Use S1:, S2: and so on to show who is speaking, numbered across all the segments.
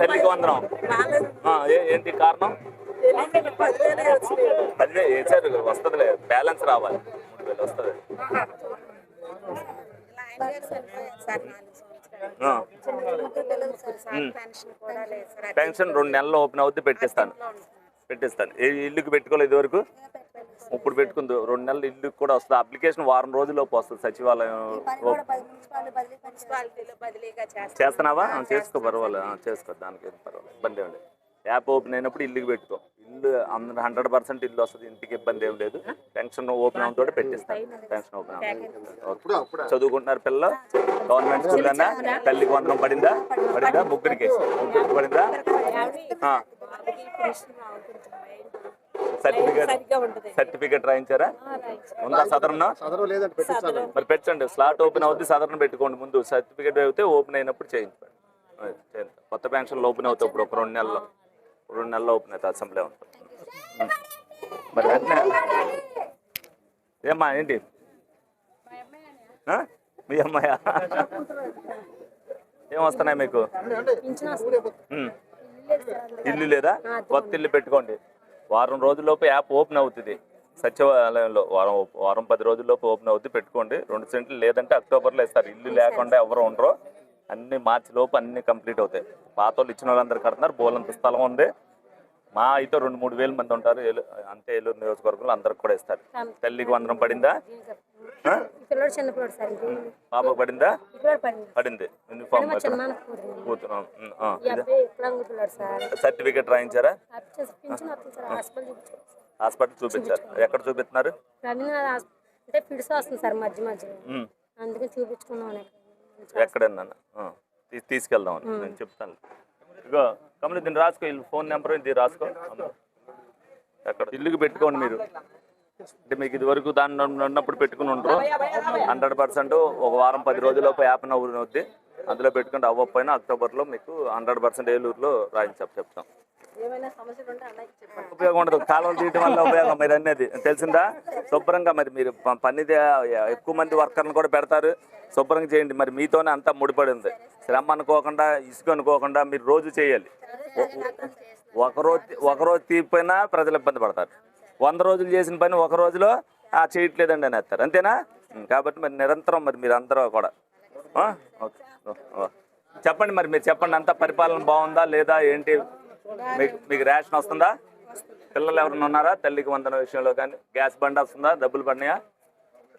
S1: తల్లికి వందనం. ఏంటి కారణం? అదే వేసారు వస్తుందిలే బ్యాలెన్స్ రావాలి. మూడు వేలు వస్తుంది. పెన్షన్ రెండు నెలలు ఓపెన్ అవుద్ది పెట్టిస్తాను. పెట్టిస్తాను. ఏ ఇల్లుకి పెట్టుకోలేదు ఇదివరకు? ఇప్పుడు పెట్టుకుంది. రెండు నెలలు ఇల్లుకి కూడా వస్తుంది. అప్లికేషన్ వారం రోజుల్లోపు వస్తుంది సచివాలయం చేస్తున్నావా? చేసుకో పర్వాలేదు. చేసుకో. దానికి పర్వాలేదు. ఇబ్బంది యాప్ ఓపెన్ అయినప్పుడు ఇల్లుకి పెట్టుకో. ఇల్లు అందరూ హండ్రెడ్ పర్సెంట్ ఇల్లు వస్తుంది ఇంటికి ఇబ్బంది ఏం లేదు. పెన్షన్ ఓపెన్ అవుతుందో పెట్టిస్తాను పెన్షన్ ఓపెన్ అవుతుంది చదువుకుంటున్నారు పిల్లలు గవర్నమెంట్ స్కూల్ అన్నా తల్లికి వందనం పడిందా? పడిందా. ముగ్గురికి ముగ్గురికి పడిందా? సర్టిఫికేట్ సర్టిఫికేట్ రాయించారా? ఉందా సదరణ మరి పెట్టండి. స్లాట్ ఓపెన్ అవుద్ది సాధారణ పెట్టుకోండి ముందు. సర్టిఫికేట్ అయితే ఓపెన్ అయినప్పుడు చేయించండి. కొత్త పెన్షన్లు ఓపెన్ అవుతాయి ఇప్పుడు ఒక రెండు నెలల్లో. రెండు నెలల్లో ఓపెన్ అవుతాయి అసెంబ్లీ ఉంటుంది. ఉం. మరి వెంటనే ఏమ్మా ఏంటి? మీ అమ్మాయ? ఏం వస్తున్నాయి మీకు. ఇల్లు లేదా? కొత్త ఇల్లు పెట్టుకోండి. వారం రోజుల్లోపు యాప్ ఓపెన్ అవుతుంది. సచివాలయంలో వారం వారం పది రోజుల్లోపు ఓపెన్ అవుతుంది పెట్టుకోండి. రెండు సెంట్లు లేదంటే అక్టోబర్లో ఇస్తారు. ఇల్లు లేకుండా ఎవరు ఉండరు. అన్ని మార్చి లోపు అన్ని కంప్లీట్ అవుతాయి. పాత వాళ్ళు ఇచ్చిన వాళ్ళందరూ కడుతున్నారు బోలంత స్థలం ఉంది. మా అయితే రెండు మూడు వేల మంది ఉంటారు అంతే ఏలూరు నియోజకవర్గంలో అందరికి కూడా ఇస్తారు. తల్లికి వందనం పడిందా? పాపకు పడిందా?
S2: పడింది.
S1: యూనిఫామ్
S2: కూతురు
S1: సర్టిఫికేట్ రాయించారా?
S2: హాస్పిటల్ చూపించారు
S1: ఎక్కడ చూపిస్తున్నారు?
S2: అంటే వస్తుంది సార్ మధ్య చూపించుకున్నాం
S1: ఎక్కడన్నా తీసుకెళ్దాం నేను చెప్తాను. ఇగో కమలి దీన్ని రాసుకో వీళ్ళు ఫోన్ నెంబర్ ఇది రాసుకో. ఎక్కడ? ఇల్లుకి పెట్టుకోండి మీరు. అంటే మీకు ఇది వరకు దాన్ని ఉన్న- ఉన్నప్పుడు పెట్టుకుని ఉంటారు హండ్రెడ్ పర్సెంట్ ఒక వారం పది రోజుల్లోపు యాప్ నవ్వు అవుద్ది అందులో పెట్టుకుంటే అవ్వకపోయినా అక్టోబర్లో మీకు హండ్రెడ్ పర్సెంట్ ఏలూరులో రాయించాం చెప్తాం. ఉపయోగం ఉండదు. కాలువలు తీయటం వల్ల ఉపయోగం మీరు అనేది తెలిసిందా? శుభ్రంగా మరి మీరు పని ఎక్కువ మంది వర్కర్లు కూడా పెడతారు. శుభ్రంగా చేయండి. మరి మీతోనే అంతా ముడిపడి ఉంది. శ్రమ అనుకోకుండా ఇసుక అనుకోకుండా మీరు రోజు చేయాలి. ఒకరోజు ఒకరోజు తీపిపోయినా ప్రజలు ఇబ్బంది పడతారు. వంద రోజులు చేసిన పని ఒక రోజులో ఆ చేయట్లేదండి అని వేస్తారు అంతేనా? కాబట్టి మరి నిరంతరం మరి మీరు అందరూ కూడా? ఓకే. చెప్పండి మరి మీరు చెప్పండి అంతా పరిపాలన బాగుందా లేదా ఏంటి? మీకు మీకు రేషన్ వస్తుందా? పిల్లలు ఎవరైనా ఉన్నారా? తల్లికి వందన విషయంలో కానీ గ్యాస్ బండి వస్తుందా? డబ్బులు పడినాయా?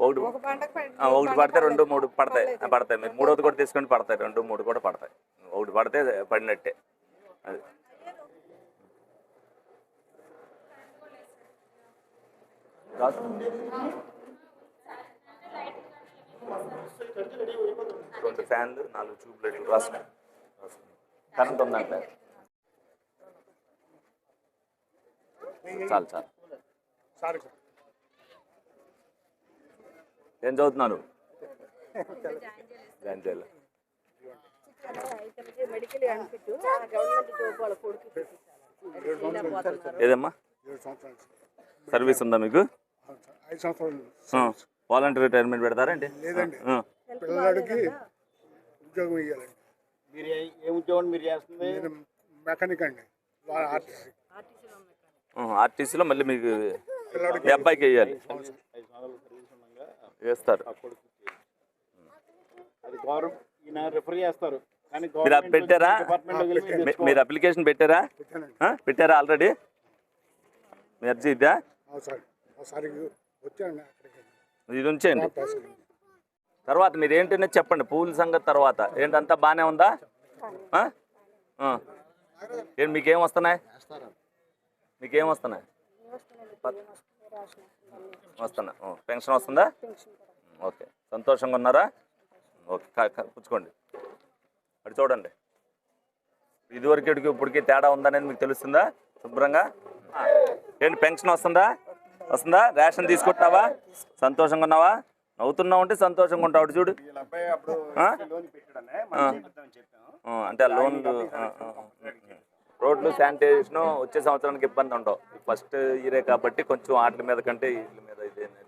S1: ఒకటి ఒకటి పడితే రెండు మూడు పడతాయి. పడతాయి. మీరు మూడోది కూడా తీసుకొని పడతాయి. రెండు మూడు కూడా పడతాయి. ఒకటి పడితే పడినట్టే. అది. రాసు. రెండు ఫ్యాన్లు నాలుగు ట్యూబ్ లైట్లు రాసుకో రాసుకో. కరెంట్ ఉందంటే. చాలు చాలు. ఏం చదువుతున్నాను జాయిన్ చేయాలి
S3: మెడికల్ అనిపిట్టు గవర్నమెంట్ జాబ్ వాళ్ళ కొడుకు
S1: ఏదమ్మా? సర్వీస్ ఉందా మీకు? వాలంటీర్ రిటైర్మెంట్
S4: లేదండి.
S1: ఆ,
S4: పిల్లవాడికి ఉద్యోగం ఇవ్వాలండి
S5: మీరు ఏ- ఏ ఉద్యోగం మీరు చేస్తుంది?
S4: నేను మెకానిక్ అండి. వాళ్ళ ఆర్టీసీ.
S1: ఆర్టీసీలో మళ్ళీ మీకు ఈ అబ్బాయికి వేయాలి.
S5: ఐదు సంవత్సరాలు సర్వీస్ ఉండగా
S1: వేస్తారు.
S5: ఆ కొడుకు అది గవర్నమెంట్ ఈయన రిఫర్ చేస్తారు. కానీ
S1: మీరు పెట్టారా?
S5: డిపార్ట్మెంట్ వెళ్ళి
S1: మీ- మీరు అప్లికేషన్ పెట్టారా?
S4: పెట్టానండి.
S1: ఆ, పెట్టారా ఆల్రెడీ మీ అర్జీ ఇద్దా
S4: ఒకసారి ఒకసారి వచ్చానండి అక్కడికి.
S1: ఇది ఉంచేయండి. తర్వాత మీరు ఏంటనే చెప్పండి పూల సంగతి తర్వాత. ఏంటంతా బాగానే ఉందా? ఏంటి మీకేం వస్తున్నాయి? మీకేం వస్తున్నాయి? వస్తున్నా పెన్షన్ వస్తుందా? ఓకే. సంతోషంగా ఉన్నారా? ఓకే పుచ్చుకోండి అటు చూడండి. ఇదివరకటికి ఇప్పటికి తేడా ఉందనేది మీకు తెలుస్తుందా? శుభ్రంగా? ఏంటి పెన్షన్ వస్తుందా? వస్తుందా? రేషన్ తీసుకుంటున్నావా? సంతోషంగా ఉన్నావా? నవ్వుతున్నావు అంటే సంతోషంగా ఉంటావు. చూడు. అంటే ఆ లోన్లు. రోడ్లు శానిటైజేషన్ వచ్చే సంవత్సరానికి ఇబ్బంది ఉండవు. ఫస్ట్ ఇయరే కాబట్టి కొంచెం వాటి మీద కంటే వీళ్ళ మీద ఇది అనేది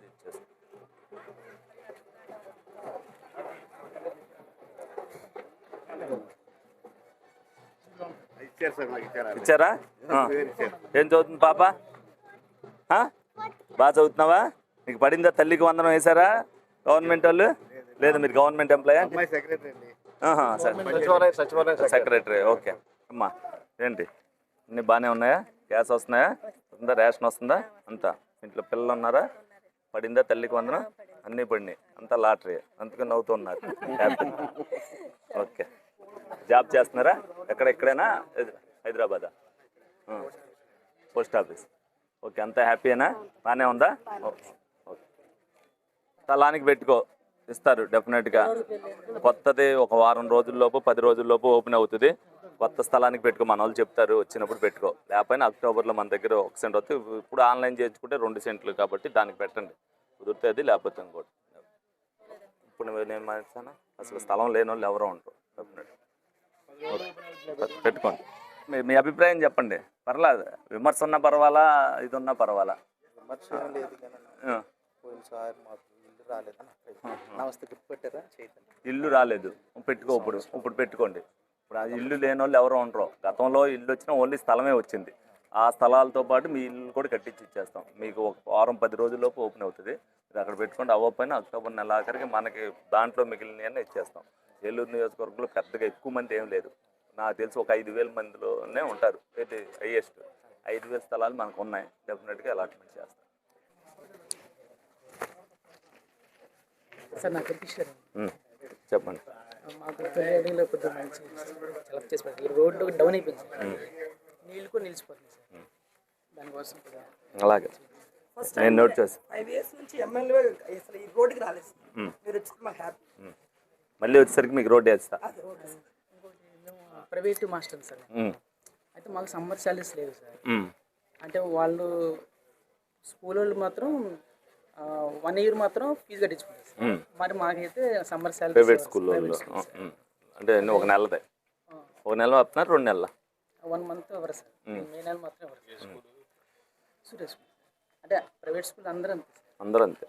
S1: ఇచ్చేస్తాం
S5: ఇచ్చారు.
S1: ఏం చదువుతుంది పాప? బాగా చదువుతున్నావా? నీకు పడిందా తల్లికి వందనం వేశారా? గవర్నమెంట్ వాళ్ళు? లేదు మీరు గవర్నమెంట్ ఎంప్లాయ్?
S5: Secretary
S1: okay. అమ్మా ఏంటి? అన్ని బాగానే ఉన్నాయా? గ్యాస్ వస్తున్నాయా? ఉందా రేషన్ వస్తుందా? అంతా. ఇంట్లో పిల్లలు ఉన్నారా? పడిందా తల్లికి వందనం? అన్నీ పడినాయి. అంతా లాటరీ. అందుకని నవ్వుతున్నారు ఓకే. జాబ్ చేస్తున్నారా? ఎక్కడ ఎక్కడైనా? హైదరాబాదా. Post office. ఓకే అంతా హ్యాపీనా బాగానే ఉందా? ఓకే. స్థలానికి పెట్టుకో. ఇస్తారు డెఫినెట్గా కొత్తది ఒక వారం రోజుల్లోపు పది రోజుల్లోపు ఓపెన్ అవుతుంది. కొత్త స్థలానికి పెట్టుకో మన వాళ్ళు చెప్తారు వచ్చినప్పుడు పెట్టుకో. లేకపోయినా అక్టోబర్లో మన దగ్గర ఒక సెంట్ వస్తుంది ఇప్పుడు ఆన్లైన్ చేయించుకుంటే రెండు సెంట్లు కాబట్టి దానికి పెట్టండి. కుదిరితే అది లేకపోతే ఇంకోటి. ఇప్పుడు నేను మాట్లాడుతానా అసలు స్థలం లేని వాళ్ళు ఎవరో ఉంటారు. పెట్టుకోండి. మీ మీ అభిప్రాయం చెప్పండి. పర్వాలేదు విమర్శ ఉన్నా పర్వాలా ఇది ఉన్నా పర్వాలా?
S6: విమర్శ లేదు ఇల్లు నమస్తే
S1: రాలేదు. పెట్టుకో ఇప్పుడు. ఇప్పుడు పెట్టుకోండి. ఇప్పుడు ఆ ఇల్లు లేని వాళ్ళు ఎవరో ఉండరు. గతంలో ఇల్లు వచ్చినా ఓన్లీ స్థలమే వచ్చింది. ఆ స్థలాలతో పాటు మీ ఇల్లు కూడా కట్టించి ఇచ్చేస్తాం. మీకు ఒక వారం పది రోజుల్లోపు ఓపెన్ అవుతుంది. ఇది అక్కడ పెట్టుకోండి అవ్వకపోయినా అక్టోబర్ నెల ఆఖరికి మనకి దాంట్లో మిగిలినవన్నీ ఇచ్చేస్తాం. ఏలూరు నియోజకవర్గంలో పెద్దగా ఎక్కువ మంది ఏం లేదు. నాకు తెలిసి ఒక ఐదు వేల మందిలోనే ఉంటారు. హైయెస్ట్ ఐదు వేల స్థలాలు మనకు ఉన్నాయి. డెఫినెట్గా అలాట్మెంట్ చేస్తాం.
S7: సార్ నాకు
S1: ఉమ్, చెప్పండి.
S7: మాకు తొమ్మిదిలో కొద్దిగా మంచి సెలెక్ట్ చేసి పెట్టారు ఈ రోడ్డు డౌన్ అయిపోయింది సార్. నీళ్ళు కూడా నిలిచిపోతుంది సార్. దానికోసం
S1: అలాగే. నేను నోట్ చేసి
S8: ఫైవ్ ఇయర్స్ నుంచి ఎమ్మెల్యే అసలు ఈ రోడ్డుకి రాలేదు. మీరు వచ్చి మాకు హ్యాపీ
S1: మళ్ళీ వచ్చేసరికి మీకు రోడ్ వేస్తా.
S7: ప్రైవేట్ మాస్టర్ సార్ అయితే మాకు సమ్మర్ సాలరీస్ లేవు సార్. అంటే వాళ్ళు స్కూల్ వాళ్ళు మాత్రం వన్ ఇయర్ మాత్రం ఫీజు కట్టించుకుంటారు. మరి మాకైతే సమ్మర్ సాలరీ
S1: ప్రైవేట్ స్కూల్లో. అంటే ఒక నెలదే? ఒక నెల వస్తున్నారు రెండు నెలల?
S7: వన్ మంత్ ఎవరు సార్? మే నెల మాత్రం ఎవరు? సార్ సురేష్ అంటే ప్రైవేట్ స్కూల్ అందరూ అంతే
S1: అందరూ అంతే.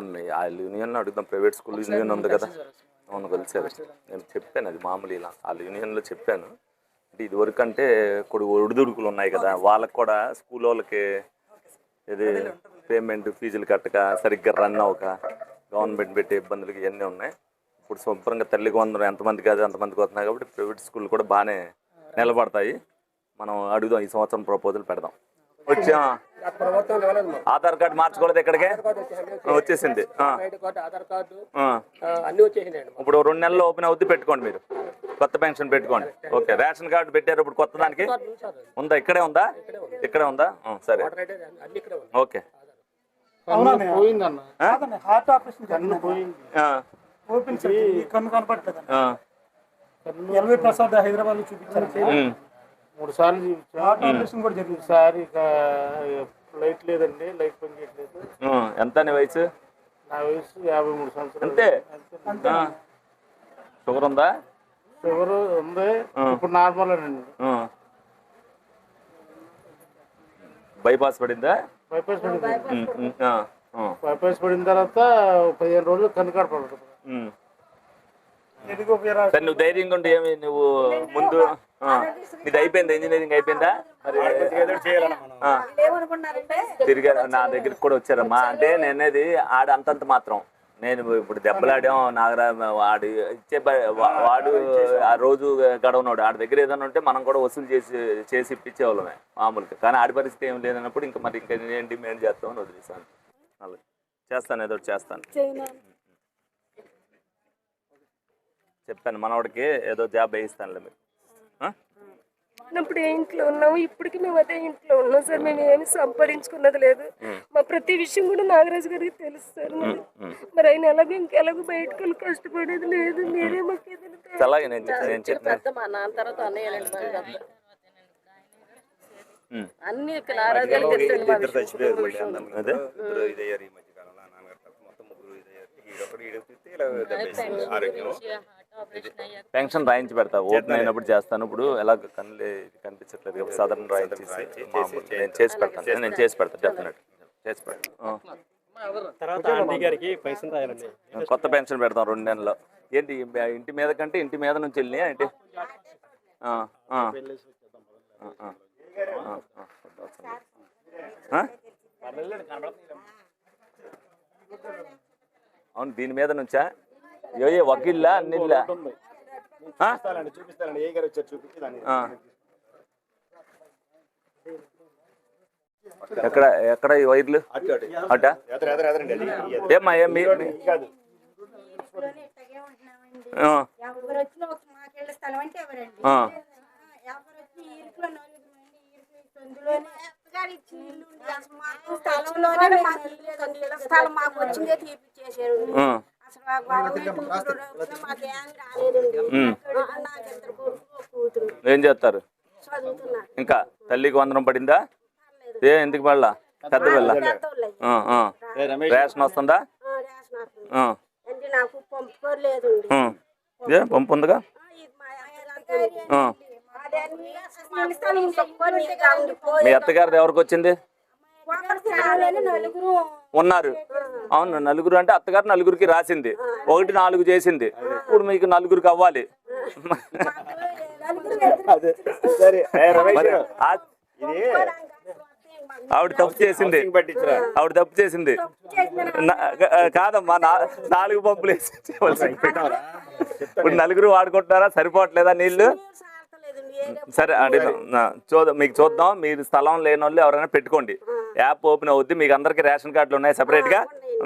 S1: అమ్మ ఆ యూనియన్ అడుగుదాం ప్రైవేట్ స్కూల్ యూనియన్ ఉంది కదా. అవును కలిసారు నేను చెప్పాను అది మామూలు ఇలా. వాళ్ళ యూనియన్లో చెప్పాను. అంటే ఇదివరకు అంటే కొడు ఒడిదుడుకులు ఉన్నాయి కదా. వాళ్ళకి కూడా స్కూల్ వాళ్ళకి ఇది పేమెంట్ ఫీజులు కట్టక సరిగ్గా రన్ అవ్వక గవర్నమెంట్ పెట్టే ఇబ్బందులు ఇవన్నీ ఉన్నాయి. ఇప్పుడు శుభ్రంగా తల్లికి వందరం ఎంతమంది కాదు అంతమందికి వస్తున్నాయి కాబట్టి ప్రైవేట్ స్కూల్ కూడా బాగానే నిలబడతాయి. మనం అడుగుదాం ఈ సంవత్సరం ప్రపోజల్ పెడదాం. వచ్చా? ఆధార్ కార్డు మార్చుకోలేదు ఇక్కడికే వచ్చేసింది. ఇప్పుడు రెండు నెలలు ఓపెన్ అవుద్ది పెట్టుకోండి మీరు. కొత్త పెన్షన్ పెట్టుకోండి. ఓకే రేషన్ కార్డు పెట్టారు ఇప్పుడు కొత్త దానికి ఉందా ఇక్కడే ఉందా? ఇక్కడే ఉందా? సరే. ఓకే.
S4: పోయిందన్న? హార్ట్ ఆపరేషన్ కన్ను పోయింది.
S1: ఆ,
S4: ఓపెన్ సర్జరీ కన్ను కనపడలేదు
S1: ఆ,
S4: ఎల్వి ప్రసాద్ హైదరాబాద్లో చూపించారు. మూడు సార్లు చూపించాం హార్ట్ ఆపరేషన్ కూడా జరిగింది. సార్ ఇక లైట్ లేదండి. లైట్ పని చేయట్లేదు.
S1: ఆ, ఎంత నీ వయసు?
S4: నా వయసు యాభై మూడు సంవత్సరాలు.
S1: అంతే? ఆ. షుగర్ ఉందా?
S4: షుగర్ ఉంది. ఇప్పుడు నార్మల్ అండి
S1: ఆ. బైపాస్ పడిందా?
S4: బైపాస్ పడింది. బైపాస్ పడిన తర్వాత పదిహేను రోజులు పడుతుంది
S1: సరే నువ్వు ధైర్యంగా ఉండి ఏమి నువ్వు ముందు నీది అయిపోయిందా ఇంజనీరింగ్ అయిపోయిందా? మరి తిరిగా నా దగ్గరికి కూడా వచ్చారమ్మా. అంటే నేనేది ఆడ అంతంత మాత్రం. నేను ఇప్పుడు దెబ్బలాడాం నాగరా వాడు ఇచ్చే వాడు ఆ రోజు గడవనాడు. ఆడి దగ్గర ఏదైనా ఉంటే మనం కూడా వసూలు చేసి చేసి ఇప్పించే వాళ్ళమే మామూలుగా. కానీ ఆడి పరిస్థితి ఏం లేదన్నప్పుడు ఇంకా మరి ఇంకా నేను డిమాండ్ చేస్తామని వదిలేసాను అలాగే చేస్తాను ఏదో ఒకటి చేస్తాను. చెప్పాను మనవాడికి ఏదో జాబ్ వేయిస్తానులే మీరు. ఆ?
S9: ఉన్నప్పుడు ఏ ఇంట్లో ఉన్నాము ఇప్పటికి మేము అదే ఇంట్లో ఉన్నాం. సార్ మేము ఏమి సంపాదించుకున్నది లేదు. మా ప్రతి విషయం కూడా నాగరాజు గారికి తెలుసు సార్ మరి. మరి ఆయన ఎలాగో ఇంకెలాగో బయటకు వెళ్ళి కష్టపడేది లేదు. మీరే మాకు
S3: పెద్ద మా నాన్న తర్వాత. అన్ని గారికి
S1: పెన్షన్ రాయించి పెడతా. ఓపెన్ అయినప్పుడు చేస్తాను. ఇప్పుడు ఎలా కళ్ళు కనిపించట్లేదు కాబట్టి సాధారణ రాయించేసి నేను చేసి పెడతాను. నేను చేసి పెడతాను డెఫినెట్ చేసి పెడతాను. కొత్త పెన్షన్ పెడతాం రెండు నెలల్లో. ఏంటి ఇంటి మీద కంటే ఇంటి మీద నుంచి వెళ్ళినాయా ఏంటి? అవును దీని మీద నుంచా? ఏ ఒక ఇల్లా అన్ని ఇల్లా ఆ?
S5: చూపిస్తానండి చూపిస్తానండి. ఏ గారు వచ్చారు చూపించి.
S1: ఎక్కడ ఎక్కడ ఈ వైర్లు?
S10: అటు
S1: ఏమ్మా ఏం
S11: స్థలం మాకు స్థలంలోనే స్థలం వచ్చిందే
S1: ఆ.
S11: ఏం
S1: చేస్తారు? ఇంకా తల్లికి వందనం పడిందా? ఏ ఎందుకు పడలా పెద్ద పిల్ల. రేషన్ వస్తుందా. ఏ పంపు ఉందిగా?
S11: మా
S1: అత్తగారిది ఎవరికి వచ్చింది? ఉన్నారు. అవును నలుగురు అంటే అత్తగారు నలుగురికి రాసింది. ఒకటి నాలుగు చేసింది. ఇప్పుడు మీకు నలుగురికి అవ్వాలి. ఆవిడ తప్పు చేసింది. ఆవిడ తప్పు చేసింది. కాదమ్మా నాలుగు పంపులు వేసి. ఇప్పుడు నలుగురు వాడుకుంటున్నారా? సరిపోవట్లేదా
S11: నీళ్ళు
S1: సరే అడుగుదాం చూద్దాం మీకు చూద్దాం. మీరు స్థలం లేని వాళ్ళు ఎవరైనా పెట్టుకోండి. యాప్ ఓపెన్ అవుద్ది. మీకు అందరికి రేషన్ కార్డులు ఉన్నాయి separate గా.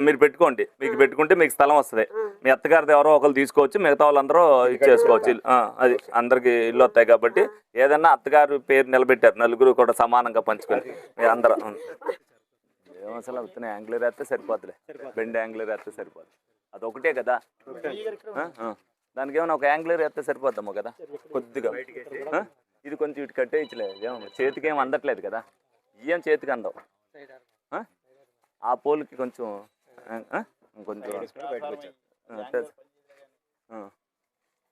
S1: మీరు పెట్టుకోండి. మీకు పెట్టుకుంటే మీకు స్థలం వస్తుంది. మీ అత్తగారిది ఎవరో ఒకరు తీసుకోవచ్చు మిగతా వాళ్ళందరూ ఇచ్చేసుకోవచ్చు అది అందరికి ఇల్లు వస్తాయి కాబట్టి ఏదన్నా అత్తగారు పేరు నిలబెట్టారు. నలుగురు కూడా సమానంగా పంచుకొని. మీరు అందరూ. ఏం అసలు అవుతున్నాయి యాంగ్లర్ వేస్తే సరిపోతులే బెండ్ యాంగ్లర్ వేస్తే సరిపోదు అదొకటే కదా. దానికి ఏమైనా ఒక యాంగ్లర్ వేస్తే సరిపోద్దాము కదా. కొద్దిగా? ఇది కొంచెం ఇటు కట్టేయచ్చులే ఏమో చేతికి ఏం అందట్లేదు కదా. ఇయ్యం చేతికి అందవు? ఆ? ఆ పోల్కి కొంచెం? కొంచెం.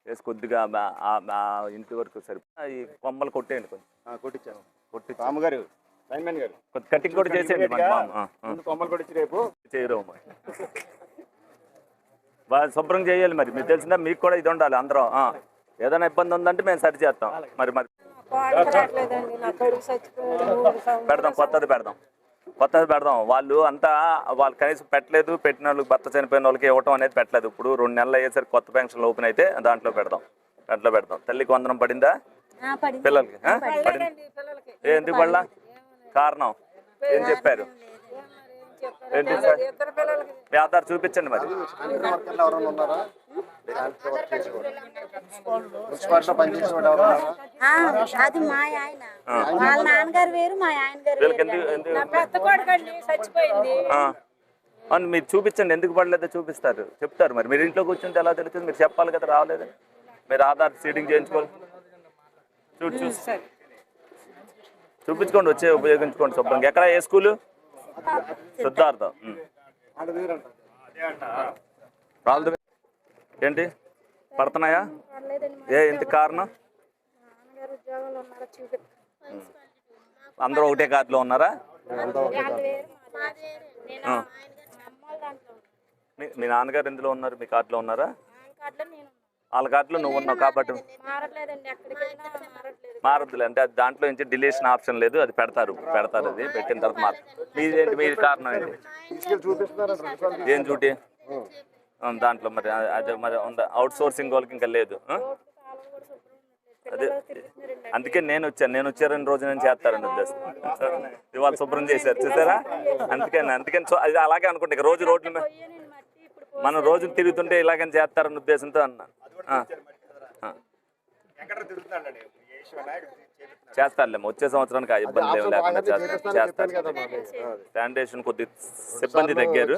S1: వేసి కొద్దిగా బా- ఆ- ఆ ఇంటి వరకు సరిపో ఈ కొమ్మలు కొట్టేయండి కొంచెం.
S5: కొట్టించాము
S1: కొట్టి
S5: రాము గారు లైన్మెన్ గారు.
S1: కొద్ది కటింగ్ కూడా చేసేయండి
S5: కొమ్మలు కొట్టించి రేపు.
S1: చేయరు మరి బాగా శుభ్రం చేయాలి మరి. మీకు తెలిసిందా? మీకు కూడా ఇది ఉండాలి అందరం. ఆ. ఏదైనా ఇబ్బంది ఉందంటే మేము సరి చేస్తాం. మరి మరి పెడదాం కొత్తది పెడదాం. కొత్తది పెడదాం. వాళ్ళు అంతా వాళ్ళు కనీసం పెట్టలేదు పెట్టిన వాళ్ళకి భర్త చనిపోయిన వాళ్ళకి ఇవ్వటం అనేది పెట్టలేదు. ఇప్పుడు రెండు నెలలు అయ్యేసరికి కొత్త పెన్షన్లు ఓపెన్ అయితే దాంట్లో పెడదాం. దాంట్లో పెడదాం. తల్లికి వందనం పడిందా? పిల్లలకి? పడింది. ఎందుకు పడలా? కారణం? ఏం చెప్పారు? ఏంటి సార్ మీ ఆధార్ చూపించండి మరి?
S11: అది మా ఆయన. వాళ్ళ నాన్నగారు వేరు మా ఆయన గారు.
S1: అవును మీరు చూపించండి ఎందుకు పడలేదో చూపిస్తారు. చెప్తారు మరి. మీరు ఇంట్లో కూర్చుంటే ఎలా తెలుస్తుంది? మీరు చెప్పాలి కదా రావలేదు మీరు ఆధార్ సీడింగ్ చేయించుకోవాలి. చూడు చూసి. చూపించుకోండి వచ్చే ఉపయోగించుకోండి శుభ్రంగా. ఎక్కడ? ఏ స్కూలు? సిద్ధార్థ. రాళ్ళు ఏంటి? పడుతున్నాయా? ఏ ఇంత కారణం అందరూ ఒకటే కార్డులో ఉన్నారా? మీ- మీ నాన్నగారు ఎందులో ఉన్నారు మీ కార్డులో ఉన్నారా? వాళ్ళ కార్డులో నువ్వు ఉన్నావు కాబట్టి మారద్దులే. అంటే అది దాంట్లో నుంచి డిలీషన్ ఆప్షన్ లేదు అది పెడతారు పెడతారు అది పెట్టిన తర్వాత మారు మీదేంటి మీ కారణం ఏంటి? ఏం ఆ, దాంట్లో మరి అదే మరి అవుట్ సోర్సింగ్ వాళ్ళకి ఇంకా లేదు? అదే అందుకే నేను వచ్చాను నేను వచ్చే రెండు రోజు నేను చేస్తారని ఉద్దేశం. ఇవాళ శుభ్రం చేశారు చూసారా? అందుకని అందుకని సో- అది అలాగే అనుకుంటా ఇక రోజు రోడ్ల మీద మనం రోజు తిరుగుతుంటే ఇలాగని చేస్తారన్న ఉద్దేశంతో అన్నా చేస్తారులేమ్మా వచ్చే సంవత్సరానికి ఆ ఇబ్బంది ఏమి లేకుండా చేస్తారు. చేస్తారు శానిటేషన్ కొద్ది సిబ్బంది తగ్గారు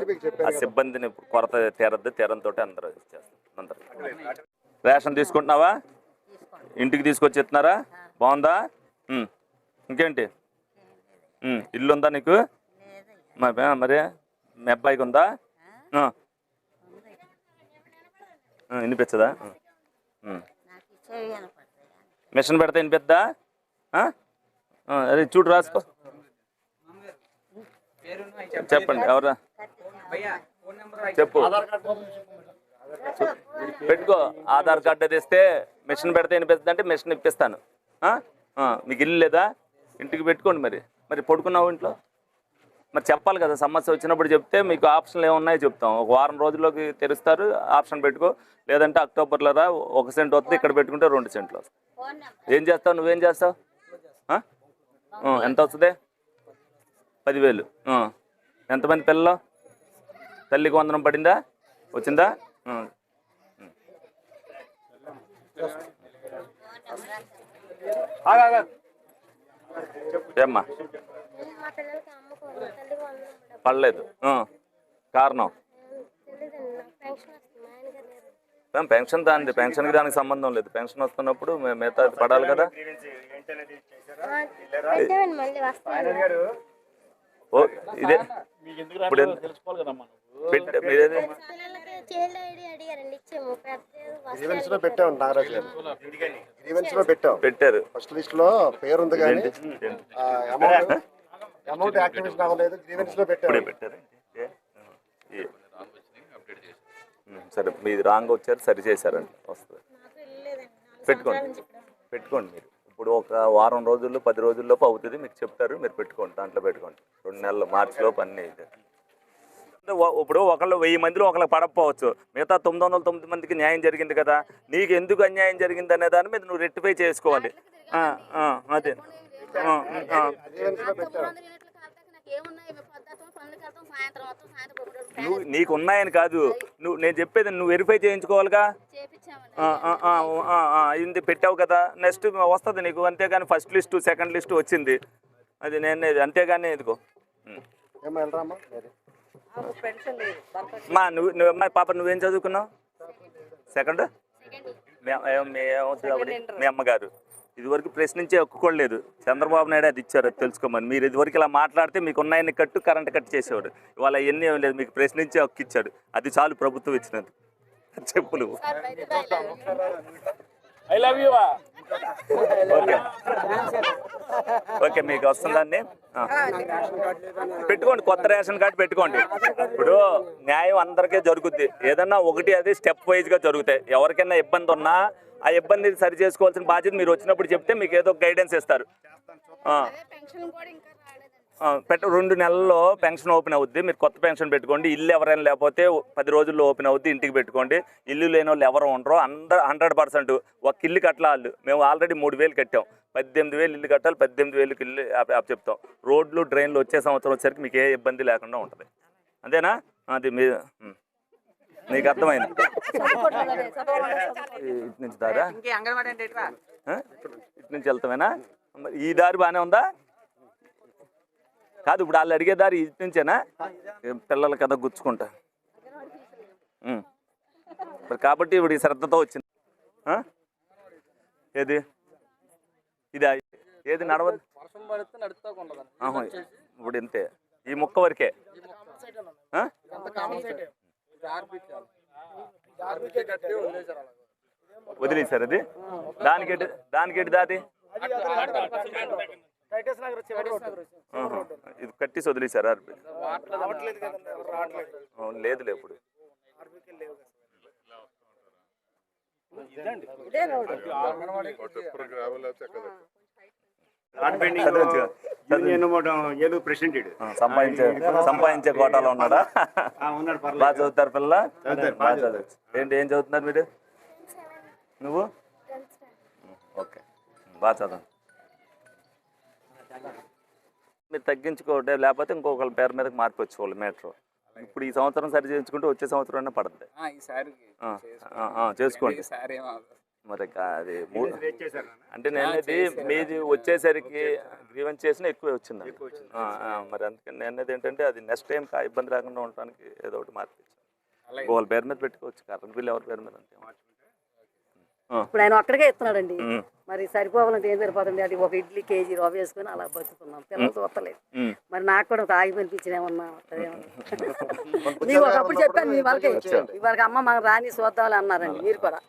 S1: ఆ సిబ్బందిని కొరత తీరద్దు తీరంతో అందరూ చేస్తారు అందరూ. రేషన్ తీసుకుంటున్నావా? ఇంటికి తీసుకొచ్చి ఇస్తున్నారా బాగుందా. ఇంకేంటి. ఇల్లు ఉందా నీకు? మరి మరి మీ అబ్బాయికి ఉందా? వినిపించదా. మిషన్ పెడితే వినిపిద్దా? అదే చూడు రాసుకో. చెప్పండి ఎవరా చెప్పు. పెట్టుకో ఆధార్ కార్డు అది ఇస్తే మిషన్ పెడితే వినిపిస్తుంది అంటే మిషన్ ఇప్పిస్తాను. మీకు ఇల్లు లేదా? ఇంటికి పెట్టుకోండి మరి. మరి పడుకున్నావు ఇంట్లో? మరి చెప్పాలి కదా సమస్య వచ్చినప్పుడు చెప్తే మీకు ఆప్షన్లు ఏమున్నాయో చెప్తాం. ఒక వారం రోజుల్లోకి తెరుస్తారు ఆప్షన్ పెట్టుకో. లేదంటే అక్టోబర్లో రా ఒక సెంట్ వస్తే ఇక్కడ పెట్టుకుంటే రెండు సెంట్లు వస్తాయి ఏం చేస్తావు? నువ్వేం చేస్తావు? ఎంత వస్తుంది? పదివేలు. ఎంతమంది పిల్లలు? తల్లికి వందనం పడిందా? వచ్చిందా? ఏమ్మా? పడలేదు ఆ. కారణం?
S2: పెన్షన్
S1: పెన్షన్ దానిది. పెన్షన్కి దానికి సంబంధం లేదు. పెన్షన్ వస్తున్నప్పుడు మే- మిగతా పడాలి కదా? ఇదే.
S5: మీకు ఎందుకు
S1: ఇప్పుడు పెట్టారు.
S12: ఫస్ట్ లిస్ట్లో పేరు ఉంది కానీ? అమౌంట్ యాక్టివేషన్ అవ్వలేదు
S1: గ్రీవెన్స్లో పెట్టారు. సరే మీది రాంగ్ వచ్చారు సరి చేశారండి. వస్తుంది. పెట్టుకోండి. పెట్టుకోండి మీరు. ఇప్పుడు ఒక వారం రోజుల్లో పది రోజుల్లోపు అవుతుంది మీకు చెప్తారు మీరు పెట్టుకోండి దాంట్లో పెట్టుకోండి. రెండు నెలలు మార్చిలోపు అన్నీ ఇది. ఇప్పుడు ఒకళ్ళు వెయ్యి మందిలో ఒకళ్ళు పడకపోవచ్చు. మిగతా తొమ్మిది వందల తొమ్మిది మందికి న్యాయం జరిగింది కదా. నీకు ఎందుకు అన్యాయం జరిగింది అనే దాని మీద నువ్వు రెక్టిఫై చేసుకోవాలి. అదే. నువ్వు నీకు ఉన్నాయని కాదు నువ్వు నేను చెప్పేది నువ్వు వెరిఫై చేయించుకోవాలిగా? ఆ, ఆ, ఆ, ఆ, ఆ, ఇది పెట్టావు కదా. నెక్స్ట్ వస్తుంది నీకు. అంతేగాని ఫస్ట్ లిస్టు సెకండ్ లిస్టు వచ్చింది. అది నేను అంతేగాని ఇదిగో. మా నువ్వు నువ్వు అమ్మాయి పాప నువ్వేం చదువుకున్నావు? సెకండ్? మీ మీ? మీ అమ్మగారు. ఇదివరకు ప్రశ్నించే ఒప్పుకోలేదు చంద్రబాబు నాయుడు అది ఇచ్చారు అది తెలుసుకోమని. మీరు ఇదివరకు ఇలా మాట్లాడితే మీకు ఉన్నాయన్ని కట్టు కరెంట్ కట్ చేసేవాడు. ఇవాళ ఎన్ని ఏం లేదు మీకు ప్రశ్నించే హక్కు ఇచ్చాడు. అది చాలు ప్రభుత్వం ఇచ్చినది చెప్పు నువ్వు
S5: I love you
S1: okay. Okay మీకు వస్తుందండి ఆ. పెట్టుకోండి కొత్త రేషన్ కార్డు పెట్టుకోండి. ఇప్పుడు న్యాయం అందరికీ జరుగుద్ది. ఏదన్నా ఒకటి అది స్టెప్ వైజ్గా జరుగుతాయి. ఎవరికైనా ఇబ్బంది ఉన్నా ఆ ఇబ్బంది సరి చేసుకోవాల్సిన బాధ్యత మీరు వచ్చినప్పుడు చెప్తే మీకు ఏదో గైడెన్స్ ఇస్తారు. పెట్ట రెండు నెలల్లో పెన్షన్ ఓపెన్ అవుద్ది. మీరు కొత్త పెన్షన్ పెట్టుకోండి. ఇల్లు ఎవరైనా లేకపోతే పది రోజుల్లో ఓపెన్ అవుద్ది ఇంటికి పెట్టుకోండి. ఇల్లు లేని వాళ్ళు ఎవరు ఉండరు. అందరు హండ్రెడ్ పర్సెంట్ ఒక ఇల్లు కట్టాలి మేము ఆల్రెడీ మూడు వేలు కట్టాం. పద్దెనిమిది వేలు ఇల్లు కట్టాలి. పద్దెనిమిది వేలకి ఇల్లు చెప్తాం. రోడ్లు డ్రైన్లు వచ్చే సంవత్సరం వచ్చేసరికి మీకు ఏ ఇబ్బంది లేకుండా ఉంటుంది. అంతేనా? అది మీ. నీకు అర్థమైంది. ఇటు నుంచి దారా? ఇటు నుంచి వెళ్తామేనా ఈ దారి బాగానే ఉందా? కాదు ఇప్పుడు వాళ్ళు అడిగే దారి ఇటు నుంచేనా? పిల్లలు కదా గుచ్చుకుంటా. మరి కాబట్టి ఇప్పుడు ఈ శ్రద్ధతో వచ్చింది. ఆ? ఏది? ఇది? ఏది నడవదు? ఇప్పుడు ఇంతే. ఈ ముక్క వరకే. ఆ? వదిలేశారు అది? దానికి దానికి ఎటు దాది
S4: టైటస్ నగర్ చివరి రోడ్డు.
S1: ఆహా. ఇది కట్టేసి
S4: రావట్లేదు
S1: అవును, లేదులే ఇప్పుడు.
S4: ఆర్బీకే
S1: సంపాదించే సంపాదించే కోటాలో ఉన్నాడా?
S10: ఆ, ఉన్నాడు పర్లేదు.
S1: బాగా చదువుతారు పిల్ల బాగా చదవచ్చు ఏంటి ఏం చదువుతున్నారు మీరు? నువ్వు? ఓకే. బాగా చదవండి. మీరు తగ్గించుకోవటే లేకపోతే ఇంకొకరి పేరు మీదకి మార్పొచ్చుకోవాలి మీటర్ ఇప్పుడు ఈ సంవత్సరం సరి చేయించుకుంటే వచ్చే సంవత్సరం అయినా పడుతుంది.
S13: ఆ, ఈసారి
S1: ఆ, ఆ, ఆ, చేసుకోండి.
S13: ఈసారి ఏమో
S1: మరి అది మూడు? అంటే నేను అనేది మీది వచ్చేసరికి గ్రీవెన్స్ చేసిన ఎక్కువ వచ్చింది మరి అందుకని నేను అనేది ఏంటంటే అది నెక్స్ట్ టైం కా ఇబ్బంది రాకుండా ఉండడానికి ఏదో ఒకటి మార్పించాను వాళ్ళ పేరు మీద పెట్టుకోవచ్చు కరెంట్ బిల్ ఎవరి పేరు మీద ఆ.
S14: ఇప్పుడు ఆయన ఒక్కడికే ఇస్తున్నాడండి. మరి సరిపోవాలంటే ఏం సరిపోతుంది? అది ఒక ఇడ్లీ కేజీ రవ్వ వేసుకొని అలా బతుకుతున్నాం. పిల్లలు చూస్తలేదు. మరి నాకు కూడా ఒక ఆగి అనిపించిన ఏమన్నా? ఒకప్పుడు చెప్పాను మీ వాళ్ళకి. వాళ్ళకి అమ్మ మాకు రాని చూద్దామని అన్నారండి. మీరు కూడా.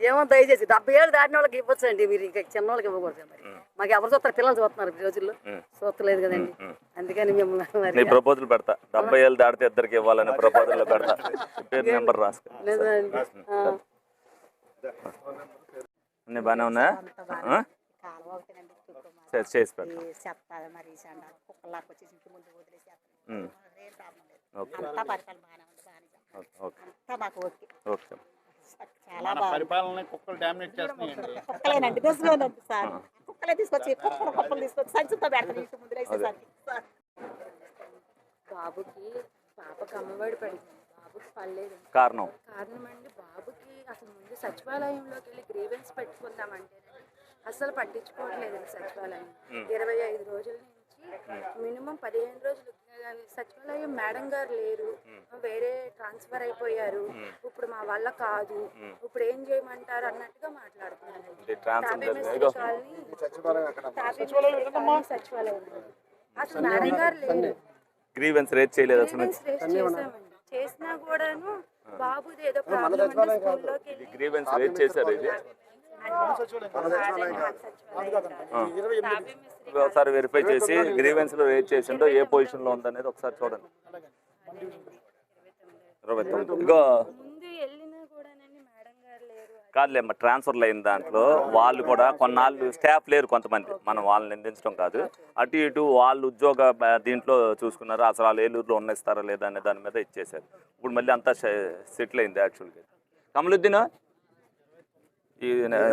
S14: ఏమో దయచేసి డెబ్బై ఏళ్ళు దాటిన వాళ్ళకి ఇవ్వచ్చండి మీరు ఇంకా చిన్న వాళ్ళకి ఇవ్వకూడదు మరి. మాకు ఎవరు చూస్తారు? పిల్లలు చూస్తున్నారు ఈ రోజుల్లో. చూస్తలేదు కదండి. అందుకని మిమ్మల్ని
S1: ప్రపోజల్ పెడతా. డెబ్బై ఏళ్ళు దాటితే ఇద్దరికి ఇవ్వాలని ప్రపోజల్ పెడతా. పేరు నెంబర్ రాసుకో.
S14: లేదండి. ఆ.
S1: అన్నీ బాగానే ఉన్నాయా? ఆ? చేసి పెడతా. ఓకే. ఓకే.
S11: చాలా
S5: పరిపాలన కుక్కలు డామినేట్ చేస్తున్నాయండి.
S11: కుక్కలేనండి నిజమేనండి సార్. కుక్కలే తీసుకొచ్చి కుక్కలు కుక్కలు తీసుకొచ్చి సంచితో పెడతాను ఇంటి ముందు వేసేసరికి
S15: బాబుకి పాపకి అమ్మఒడి పడింది. బాబుకి పడలేదు.
S1: కారణం?
S15: కారణం అండి బాబుకి అసలు ముందు సచివాలయంలోకి వెళ్ళి గ్రీవెన్స్ పెట్టుకుందామంటేనండి అసలు పట్టించుకోవట్లేదండి సచివాలయం. ఇరవై ఐదు రోజుల నుంచి మినిమం పదిహేను రోజులు సచివాలయం మేడం గారు లేరు. వేరే ట్రాన్స్ఫర్ అయిపోయారు. ఇప్పుడు మా వల్ల కాదు. ఇప్పుడు ఏం చేయమంటారు అన్నట్టుగా మాట్లాడుతున్నారు.
S12: సచివాలయం.
S15: అసలు మేడం గారు లేరు.
S1: గ్రీవెన్స్ రేట్ చేయలేదు అసలు
S15: చేసినా కూడాను బాబుది ఏదో ప్రాబ్లం స్కూల్లోకి
S1: ఇది గ్రీవెన్స్ రేట్ చేశారు. ఇది. ఒకసారి వెరిఫై చేసి గ్రీవెన్స్లో రేట్ చేసిందో ఏ పొజిషన్లో ఉందనేది ఒకసారి చూడండి. ఇరవై తొమ్మిది. ఇగో
S15: ముందు వెళ్ళినా కూడానండి మేడం గారు లేరు.
S1: కాదులేమ్మా ట్రాన్స్ఫర్లు అయిన దాంట్లో వాళ్ళు కూడా కొన్నాళ్ళు స్టాఫ్ లేరు కొంతమంది. మనం వాళ్ళని నిందించడం కాదు. అటు ఇటు వాళ్ళు ఉద్యోగ దీంట్లో చూసుకున్నారు. అసలు వాళ్ళు ఏలూరులో ఉన్నిస్తారా లేదా అనే దాని మీద ఇచ్చేశారు. ఇప్పుడు మళ్ళీ అంతా సెటిల్ అయింది యాక్చువల్గా కమలుద్దీన్? ఈ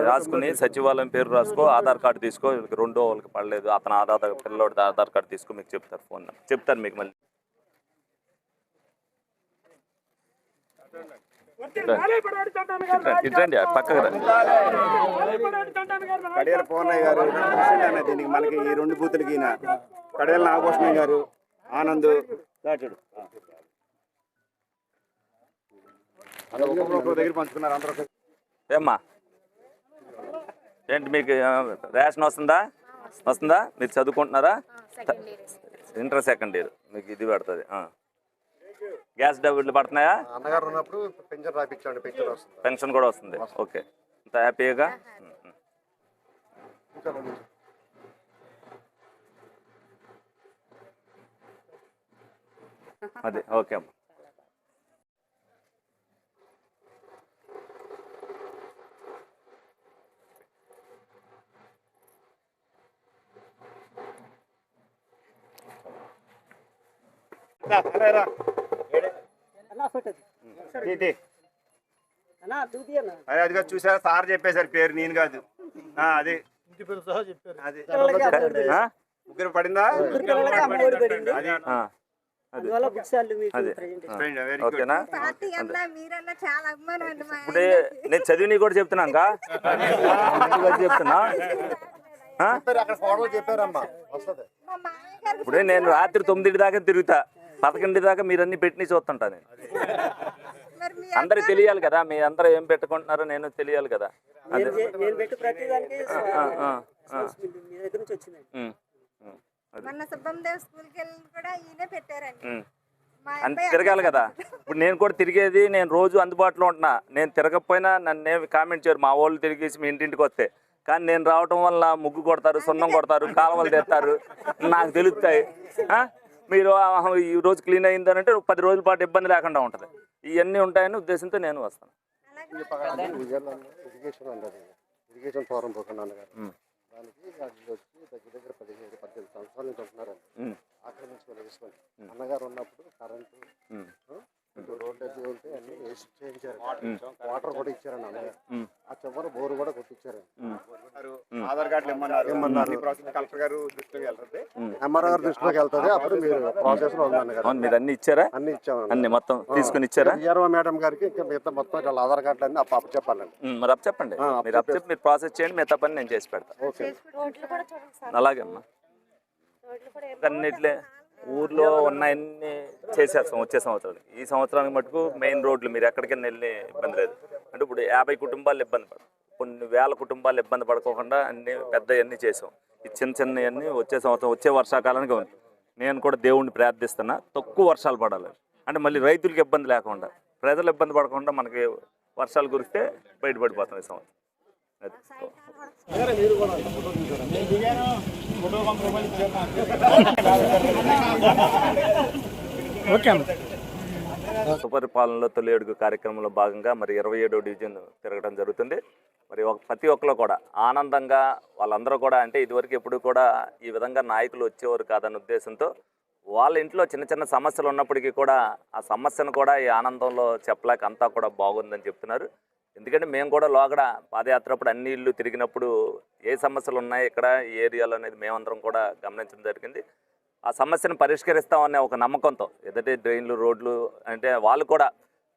S1: రాసుకుని సచివాలయం పేరు రాసుకో ఆధార్ కార్డు తీసుకో వీళ్ళకి రెండో వాళ్ళకి పడలేదు. అతను ఆధార్ పిల్లోడి ఆధార్ కార్డు తీసుకో మీకు చెప్తారు ఫోన్ నెంబర్. చెప్తారు మీకు మళ్ళీ. ఇట్రండి పక్కకు రండి.
S10: కడియాల పూర్ణయ్య గారు దీనికి మనకి ఈ రెండు బూతులకి ఈయన. కడియాల నాగభూషణం గారు ఆనంద్. దాచుడు. దగ్గర పంచుకున్నారు అందరూ
S1: ఏమ్మా? ఏంటి మీకు రేషన్ వస్తుందా? వస్తుందా? మీరు చదువుకుంటున్నారా?
S15: Second year
S1: inter second year. మీకు ఇది పడుతుంది. ఆ. గ్యాస్ డబ్బులు పడుతున్నాయా?
S12: అన్నగారు ఉన్నప్పుడు పెన్షన్ పెన్షన్ వస్తుంది.
S1: పెన్షన్ కూడా వస్తుంది. ఓకే. అంత హ్యాపీగా. అది ఓకే అమ్మా
S10: రా, రా, రా.
S8: అన్నా ఫోటో
S10: తీ, తీ.
S8: అన్నా దూది అన్న
S10: అదే అదిగా చూసారా సార్ చెప్పేశారు పేరు నేను కాదు ఆ, అది
S4: ఇంటి పేరు సహా చెప్పారు
S10: అది
S1: ఆ?
S10: ముగ్గురు పడిందా
S8: పిల్లలకి అమ్మఒడి పడింది
S10: అది
S1: ఆ. అది
S8: అందువల్ల బుక్స్ వాళ్ళు మీకు
S1: అది.
S8: Presentation
S10: Friend, very good.
S1: ఓకేనా?
S11: పార్టీ అన్నా మీరన్నా చాలా అభిమానం అండి మా
S1: ఇప్పుడే నేను చదివిని కూడా చెప్తున్నా
S11: గారికి
S1: ఇప్పుడే నేను రాత్రి తొమ్మిది దాకా తిరుగుతా. పదకొండు దాకా మీరు అన్ని పెట్టిన చూస్తుంటా నేను.
S11: మరి మీ
S1: అందరికి తెలియాలి కదా మీ అందరూ ఏం పెట్టుకుంటున్నారో నేను తెలియాలి కదా.
S11: మొన్న సుబ్బందేవ్ స్కూల్కి వెళ్ళి కూడా ఈయనే పెట్టారండి.
S1: అంత తిరగాలి కదా. ఇప్పుడు నేను కూడా తిరిగేది నేను రోజు అందుబాటులో ఉంటున్నా. నేను తిరగకపోయినా నన్ను ఏమి కామెంట్ చేయరు. మా వాళ్ళు తిరిగేసి మీ ఇంటింటికి వస్తే. కానీ నేను రావటం వల్ల ముగ్గు కొడతారు సున్నం కొడతారు కాలువలు తెస్తారు. నాకు తెలుస్తాయి. ఆ? మీరు ఈ రోజు క్లీన్ అయిందని అంటే పది రోజుల పాటు ఇబ్బంది లేకుండా ఉంటుంది. ఇవన్నీ ఉంటాయని ఉద్దేశంతో నేను వస్తాను.
S12: ఇరిగేషన్ ఇరిగేషన్ ఫోరం పోకుండా. దానికి దగ్గర దగ్గర పదిహేడు పద్దెనిమిది సంవత్సరాల నుంచి ఉంటున్నారండి. అన్నగారు ఉన్నప్పుడు కరెంటు. రోడ్ అది ఉంటే అన్ని వేసి చేయించారు. వాటర్ కూడా ఇచ్చారండి అలాగే ఆ చివరి బోరు కూడా కొట్టించారు.
S10: ఆధార్ కార్డులు ఇమ్మన్నారు.
S12: ఇమ్మన్నారు.
S10: కలెక్టర్ గారు దృష్టికి వెళ్తుంది.
S12: ఎంఆర్ఓ గారి దృష్టిలోకి వెళ్తుంది. అప్పుడు మీరు
S1: ప్రాసెస్లో మీరు అన్ని ఇచ్చారా?
S12: అన్ని ఇచ్చామండి
S1: అన్ని. మొత్తం తీసుకుని ఇచ్చారా?
S12: విఆర్ఓ మేడం గారికి ఇంకా మిగతా మొత్తం వాళ్ళ ఆధార్ కార్డులు అన్ని అప్ప చెప్పాలండి.
S1: మరి అప్ చెప్పండి. మీరు అప్ చెప్పి మీరు ప్రాసెస్ చేయండి మిగతా పని నేను చేసి పెడతా.
S12: ఓకే.
S2: రోడ్లు కూడా చూడండి సార్.
S1: అలాగే అమ్మా అన్నిట్లే ఊర్లో ఉన్నాయన్ని చేసేస్తాం వచ్చే సంవత్సరానికి ఈ సంవత్సరానికి మటుకు మెయిన్ రోడ్లు మీరు ఎక్కడికైనా వెళ్ళి ఇబ్బంది లేదు అంటే ఇప్పుడు యాభై కుటుంబాలు ఇబ్బంది పడదు కొన్ని వేల కుటుంబాలు ఇబ్బంది పడుకోకుండా అన్ని పెద్ద అన్ని చేసాం ఈ చిన్న చిన్నవన్నీ వచ్చే సంవత్సరం వచ్చే వర్షాకాలానికి ఉంది నేను కూడా దేవుణ్ణి ప్రార్థిస్తున్నా తక్కువ వర్షాలు పడాలి అంటే మళ్ళీ రైతులకు ఇబ్బంది లేకుండా ప్రజలు ఇబ్బంది పడకుండా మనకి వర్షాలు కురిస్తే బయటపడిపోతాం ఈ సంవత్సరం
S4: ఓకే
S1: సుపరిపాలనలో తొలి అడుగు కార్యక్రమంలో భాగంగా మరి ఇరవై ఏడో డివిజన్ తిరగడం జరుగుతుంది. మరి ఒక ప్రతి ఒక్కరు కూడా ఆనందంగా వాళ్ళందరూ కూడా అంటే ఇదివరకు ఎప్పుడు కూడా ఈ విధంగా నాయకులు వచ్చేవారు కాదన్న ఉద్దేశంతో వాళ్ళ ఇంట్లో చిన్న చిన్న సమస్యలు ఉన్నప్పటికీ కూడా ఆ సమస్యను కూడా ఈ ఆనందంలో చెప్పలేక అంతా కూడా బాగుందని చెప్తున్నారు. ఎందుకంటే మేము కూడా లోగడ పాదయాత్ర అప్పుడు అన్ని ఇళ్ళు తిరిగినప్పుడు ఏ సమస్యలు ఉన్నాయి ఇక్కడ ఈ ఏరియాలో అనేది మేమందరం కూడా గమనించడం జరిగింది. ఆ సమస్యను పరిష్కరిస్తామనే ఒక నమ్మకంతో ఏదైతే డ్రైన్లు రోడ్లు అంటే వాళ్ళు కూడా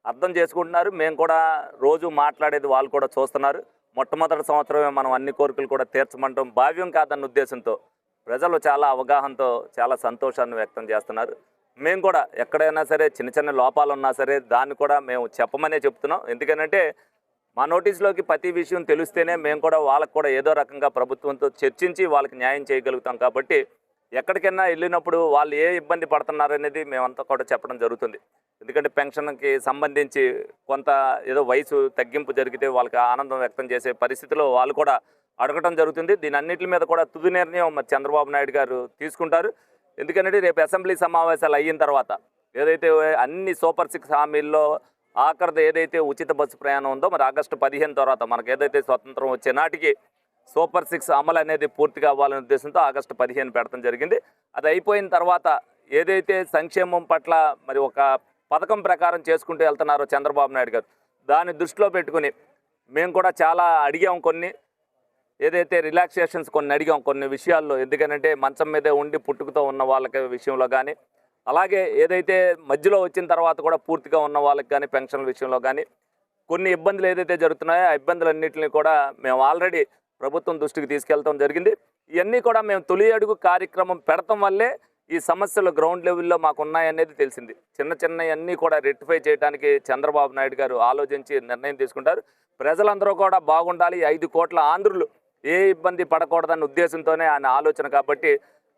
S1: అర్థం చేసుకుంటున్నారు. మేము కూడా రోజు మాట్లాడేది వాళ్ళు కూడా చూస్తున్నారు. మొట్టమొదటి సంవత్సరమే మనం అన్ని కోరికలు కూడా తీర్చమంటాం. భావ్యం కాదన్న ఉద్దేశంతో ప్రజలు చాలా అవగాహనతో చాలా సంతోషాన్ని వ్యక్తం చేస్తున్నారు. మేము కూడా ఎక్కడైనా సరే చిన్న చిన్న లోపాలు ఉన్నా సరే దాన్ని కూడా మేము చెప్పమనే చెప్తున్నాం. ఎందుకనంటే మా నోటీసులోకి ప్రతి విషయం తెలిస్తేనే మేము కూడా వాళ్ళకు కూడా ఏదో రకంగా ప్రభుత్వంతో చర్చించి వాళ్ళకి న్యాయం చేయగలుగుతాం కాబట్టి ఎక్కడికైనా వెళ్ళినప్పుడు వాళ్ళు ఏ ఇబ్బంది పడుతున్నారు అనేది మేమంతా కూడా చెప్పడం జరుగుతుంది. ఎందుకంటే పెన్షన్కి సంబంధించి కొంత ఏదో వయసు తగ్గింపు జరిగితే వాళ్ళకి ఆనందం వ్యక్తం చేసే పరిస్థితిలో వాళ్ళు కూడా అడగటం జరుగుతుంది. దీని అన్నింటి మీద కూడా తుది నిర్ణయం మరి చంద్రబాబు నాయుడు గారు తీసుకుంటారు. ఎందుకంటే రేపు అసెంబ్లీ సమావేశాలు అయిన తర్వాత ఏదైతే అన్ని సూపర్ సిక్స్ హామీల్లో ఆఖరిది ఏదైతే ఉచిత బస్సు ప్రయాణం ఉందో మరి ఆగస్టు పదిహేను తర్వాత మనకు ఏదైతే స్వతంత్రం వచ్చే నాటికి సూపర్ సిక్స్ అమలు అనేది పూర్తిగా అవ్వాలనే ఉద్దేశంతో ఆగస్టు పదిహేను పెడతాం జరిగింది. అది అయిపోయిన తర్వాత ఏదైతే సంక్షేమం పట్ల మరి ఒక పథకం ప్రకారం చేసుకుంటూ వెళ్తున్నారో చంద్రబాబు నాయుడు గారు దాన్ని దృష్టిలో పెట్టుకుని మేము కూడా చాలా అడిగాం కొన్ని ఏదైతే రిలాక్సేషన్స్ కొన్ని అడిగాం కొన్ని విషయాల్లో. ఎందుకనంటే మంచం మీదే ఉండి పుట్టుకతో ఉన్న వాళ్ళకి విషయంలో కానీ అలాగే ఏదైతే మధ్యలో వచ్చిన తర్వాత కూడా పూర్తిగా ఉన్న వాళ్ళకి కానీ పెన్షన్ల విషయంలో కానీ కొన్ని ఇబ్బందులు ఏదైతే జరుగుతున్నాయో ఆ ఇబ్బందులన్నింటినీ కూడా మేము ఆల్రెడీ ప్రభుత్వం దృష్టికి తీసుకెళ్తాం జరిగింది. ఇవన్నీ కూడా మేము తొలి అడుగు కార్యక్రమం పెడతాం వల్లే ఈ సమస్యలు గ్రౌండ్ లెవెల్లో మాకు ఉన్నాయనేది తెలిసింది. చిన్న చిన్నవన్నీ కూడా రెక్టిఫై చేయడానికి చంద్రబాబు నాయుడు గారు ఆలోచించి నిర్ణయం తీసుకుంటారు. ప్రజలందరూ కూడా బాగుండాలి. ఐదు కోట్ల ఆంధ్రులు ఏ ఇబ్బంది పడకూడదన్న ఉద్దేశంతోనే ఆయన ఆలోచన కాబట్టి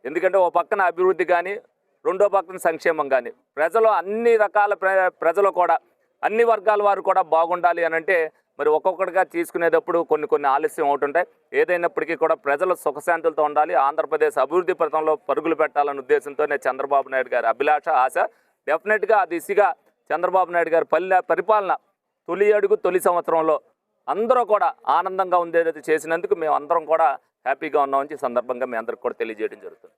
S1: ఎందుకంటే ఓ పక్కన అభివృద్ధి కానీ రెండో పక్కన సంక్షేమం కానీ ప్రజలు అన్ని రకాల ప్ర ప్రజలు కూడా అన్ని వర్గాల వారు కూడా బాగుండాలి అని అంటే మరి ఒక్కొక్కటిగా తీసుకునేటప్పుడు కొన్ని కొన్ని ఆలస్యం అవుతుంటాయి. ఏదైనప్పటికీ కూడా ప్రజలు సుఖశాంతులతో ఉండాలి ఆంధ్రప్రదేశ్ అభివృద్ధి పథంలో పరుగులు పెట్టాలనే ఉద్దేశంతోనే చంద్రబాబు నాయుడు గారి అభిలాష ఆశ. డెఫినెట్గా ఆ దిశగా చంద్రబాబు నాయుడు గారి పల్లె పరిపాలన తొలి అడుగు తొలి సంవత్సరంలో అందరూ కూడా ఆనందంగా ఉండేది చేసినందుకు మేము అందరం కూడా హ్యాపీగా ఉన్నామని సందర్భంగా మీ అందరికి కూడా తెలియజేయడం జరుగుతుంది.